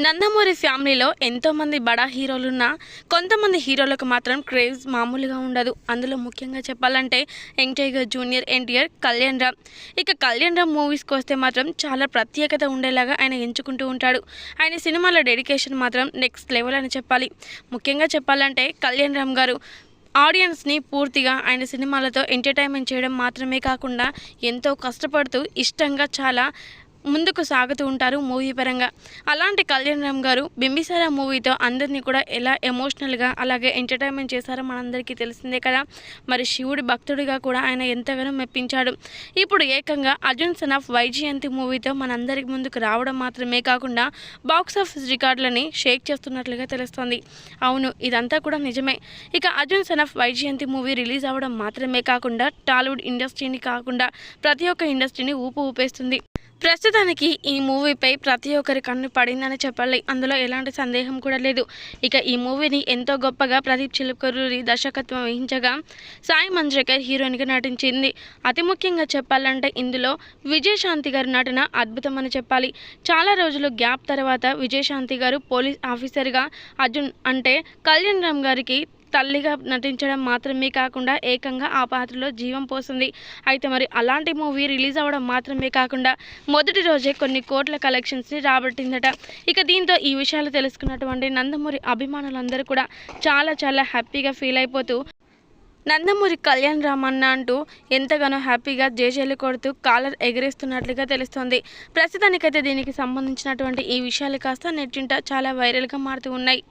నందమూరి ఫ్యామిలీలో ఎంతోమంది బడా హీరోలున్నా కొంతమంది హీరోలకు మాత్రం క్రేజ్ మామూలుగా ఉండదు. అందులో ముఖ్యంగా చెప్పాలంటే young tiger junior NTR Kalyan Ram. ఇక కళ్యాణ్ రామ్ మూవీస్కి వస్తే మాత్రం చాలా ప్రత్యేకత ఉండేలాగా ఆయన ఎంచుకుంటూ ఉంటాడు. ఆయన సినిమాల డెడికేషన్ మాత్రం నెక్స్ట్ లెవెల్ అని చెప్పాలి. ముఖ్యంగా చెప్పాలంటే కళ్యాణ్ రామ్ గారు ఆడియన్స్ని పూర్తిగా ఆయన సినిమాలతో ఎంటర్టైన్మెంట్ చేయడం మాత్రమే కాకుండా ఎంతో కష్టపడుతూ ఇష్టంగా చాలా ముందుకు సాగుతూ ఉంటారు మూవీ పరంగా. అలాంటి కళ్యాణ్ రామ్ గారు బింబిసారా మూవీతో అందరినీ కూడా ఎలా ఎమోషనల్గా అలాగే ఎంటర్టైన్మెంట్ చేశారో మనందరికీ తెలిసిందే కదా. మరి శివుడి భక్తుడిగా కూడా ఆయన ఎంతగానో మెప్పించాడు. ఇప్పుడు ఏకంగా అర్జున్ సన్ ఆఫ్ వైజయంతి మూవీతో మనందరికి ముందుకు రావడం మాత్రమే కాకుండా బాక్స్ ఆఫీస్ రికార్డులని షేక్ చేస్తున్నట్లుగా తెలుస్తోంది. అవును ఇదంతా కూడా నిజమే. ఇక Arjun son of Vyjayanthi movie release అవ్వడం మాత్రమే కాకుండా టాలీవుడ్ ఇండస్ట్రీని కాకుండా ప్రతి ఒక్క ఇండస్ట్రీని ఊపు ఊపేస్తుంది. ప్రస్తుతానికి ఈ మూవీపై ప్రతి ఒక్కరి కన్ను పడిందని చెప్పాలి. అందులో ఎలాంటి సందేహం కూడా లేదు. ఇక ఈ మూవీని ఎంతో గొప్పగా ప్రదీప్ చిలుకూరి దర్శకత్వం వహించగా సాయి మంజ్రేకర్ హీరోయిన్గా నటించింది. అతి ముఖ్యంగా చెప్పాలంటే ఇందులో విజయశాంతి గారి నటన అద్భుతమని చెప్పాలి. చాలా రోజులు గ్యాప్ తర్వాత విజయశాంతి గారు పోలీస్ ఆఫీసర్గా అర్జున్ అంటే కళ్యాణ్ రామ్ గారికి తల్లిగా నటించడం మాత్రమే కాకుండా ఏకంగా ఆ పాత్రలో జీవం పోసింది. అయితే మరి అలాంటి మూవీ రిలీజ్ అవ్వడం మాత్రమే కాకుండా మొదటి రోజే కొన్ని కోట్ల కలెక్షన్స్ని రాబట్టిందట. ఇక దీంతో ఈ విషయాలు తెలుసుకున్నటువంటి నందమూరి అభిమానులందరూ కూడా చాలా చాలా హ్యాపీగా ఫీల్ అయిపోతూ నందమూరి కళ్యాణ్ రామన్న అంటూ ఎంతగానో హ్యాపీగా జేజేలు కొడుతూ కాలర్ ఎగరేస్తున్నట్లుగా తెలుస్తోంది. ప్రస్తుతానికైతే దీనికి సంబంధించినటువంటి ఈ విషయాలు కాస్త నెట్టింట చాలా వైరల్గా మారుతూ ఉన్నాయి.